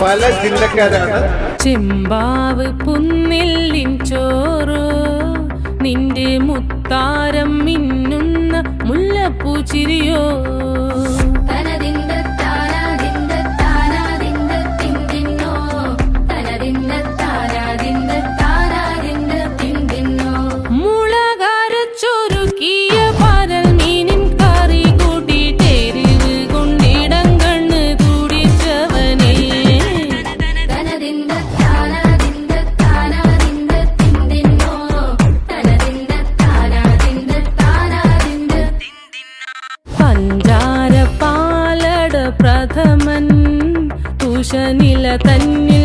പല ജില്ലക്കാരാണ്. ചെമ്പാവ് പുന്നില്ലിൻ ചോറ് നിന്റെ മുത്താരം മിന്നുന്ന മുല്ലപ്പൂ പഞ്ചാര പാലട പ്രഥമൻ തുഷനില തന്നിൽ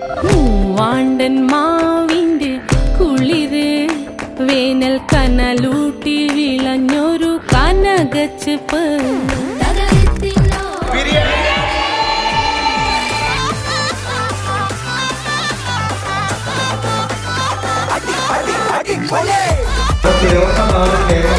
മൂവാണ്ടൻ മാവിന്റെ കുളിര് വേനൽ കനലൂട്ടി വിളഞ്ഞൊരു കനകച്ചെപ്പ്. തകരത്തിന്നോ ഇരുപത്തിനാല് കേരളമാണ് ഒരു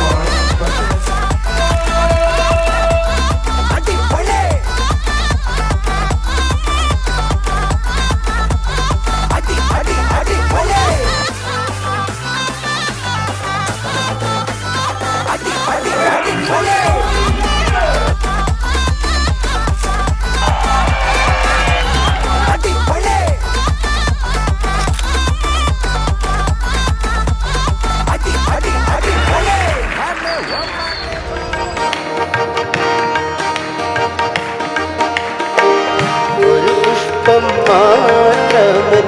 പുഷ്പം മാത്രമൻ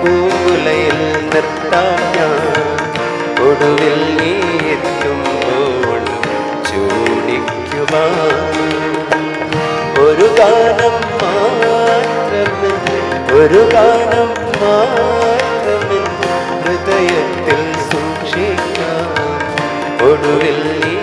പൂങ്കുലയിൽ നിർത്താൻ ഞാൻ ഒടുവിൽ നീ എത്തുമ്പോൾ ചൂടിക്കുവാൻ. ഒരു ഗാനം മാത്രമേ ഒരു ഗാനം മാത്രമേ ഹൃദയത്തിൽ സൂക്ഷിക്കാം ഒടുവിൽ നീ